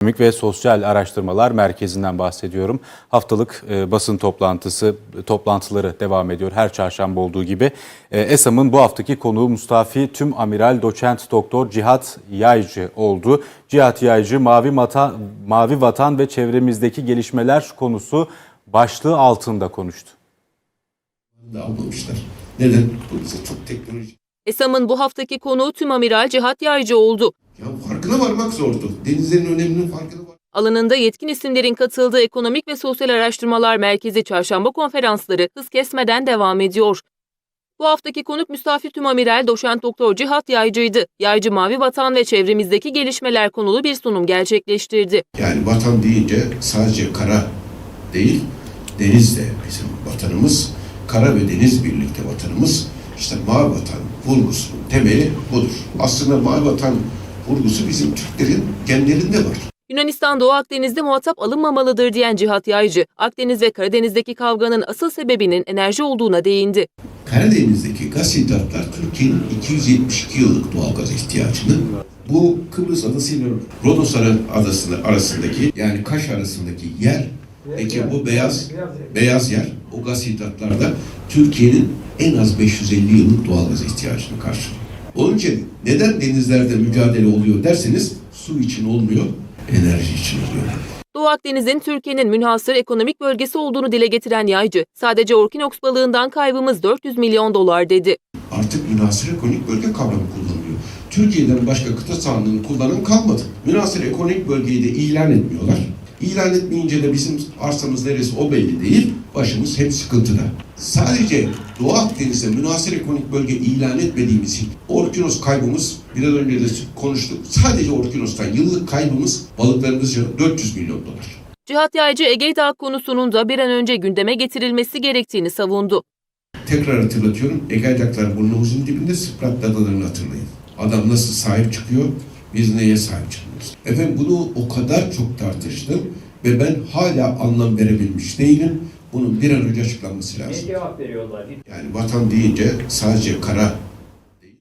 Ekonomik ve Sosyal Araştırmalar Merkezi'nden bahsediyorum. Haftalık e, basın toplantısı toplantıları devam ediyor her çarşamba olduğu gibi. E, ESAM'ın bu haftaki konuğu Mustafi Tüm Amiral Doçent Doktor Cihat Yaycı oldu. Cihat Yaycı Mavi Vatan, Mavi Vatan ve çevremizdeki gelişmeler konusu başlığı altında konuştu. da almamışlar. Neden? Bu bize çok teknoloji. ESAM'ın bu haftaki konuğu Tüm Amiral Cihat Yaycı oldu. Ya farkına varmak zordu. Denizlerin öneminin farkına var. Alanında yetkin isimlerin katıldığı Ekonomik ve Sosyal Araştırmalar Merkezi çarşamba konferansları hız kesmeden devam ediyor. Bu haftaki konuk Müstafi Tüm Amiral Doçent Doktor Cihat Yaycı'ydı. Yaycı Mavi Vatan ve çevremizdeki gelişmeler konulu bir sunum gerçekleştirdi. Yani vatan deyince sadece kara değil, deniz de bizim vatanımız. Kara ve deniz birlikte vatanımız. İşte mavi vatan vurgusunun temeli budur. Aslında mavi vatan vurgusu bizim Türklerin genlerinde var. Yunanistan Doğu Akdeniz'de muhatap alınmamalıdır diyen Cihat Yaycı, Akdeniz ve Karadeniz'deki kavganın asıl sebebinin enerji olduğuna değindi. Karadeniz'deki gaz hidratlar Türkiye'nin 272 yıllık doğalgaz ihtiyacını bu Kıbrıs adasıyla Rodos Ara- adası arasındaki yani Kaş arasındaki yer peki bu beyaz beyaz yer o gaz hidratlarda Türkiye'nin en az 550 yıllık doğalgaz ihtiyacını karşılıyor. Onun için neden denizlerde mücadele oluyor derseniz su için olmuyor, enerji için oluyor. Doğu Akdeniz'in Türkiye'nin münhasır ekonomik bölgesi olduğunu dile getiren Yaycı, sadece Orkinoks balığından kaybımız 400 milyon dolar dedi. artık münasır ekonomik bölge kavramı kullanılıyor. Türkiye'den başka kıta sahanlığının kullanım kalmadı. Münasır ekonomik bölgeyi de ilan etmiyorlar. İlan etmeyince de bizim arsamız neresi o belli değil. Başımız hep sıkıntıda. Sadece Doğu Akdeniz'de münasır ekonomik bölge ilan etmediğimiz için Orkinos kaybımız biraz önce de konuştuk. Sadece Orkinos'tan yıllık kaybımız balıklarımızca 400 milyon dolar. Cihat Yaycı Ege Dağı konusunun da bir an önce gündeme getirilmesi gerektiğini savundu. Tekrar hatırlatıyorum. Egeadaklar burnumuzun dibinde Sprat adalarını hatırlayın. Adam nasıl sahip çıkıyor, biz neye sahip çıkmıyoruz? Efendim bunu o kadar çok tartıştım ve ben hala anlam verebilmiş değilim. Bunun bir an önce açıklanması lazım. Ne cevap veriyorlar? Yani vatan deyince sadece kara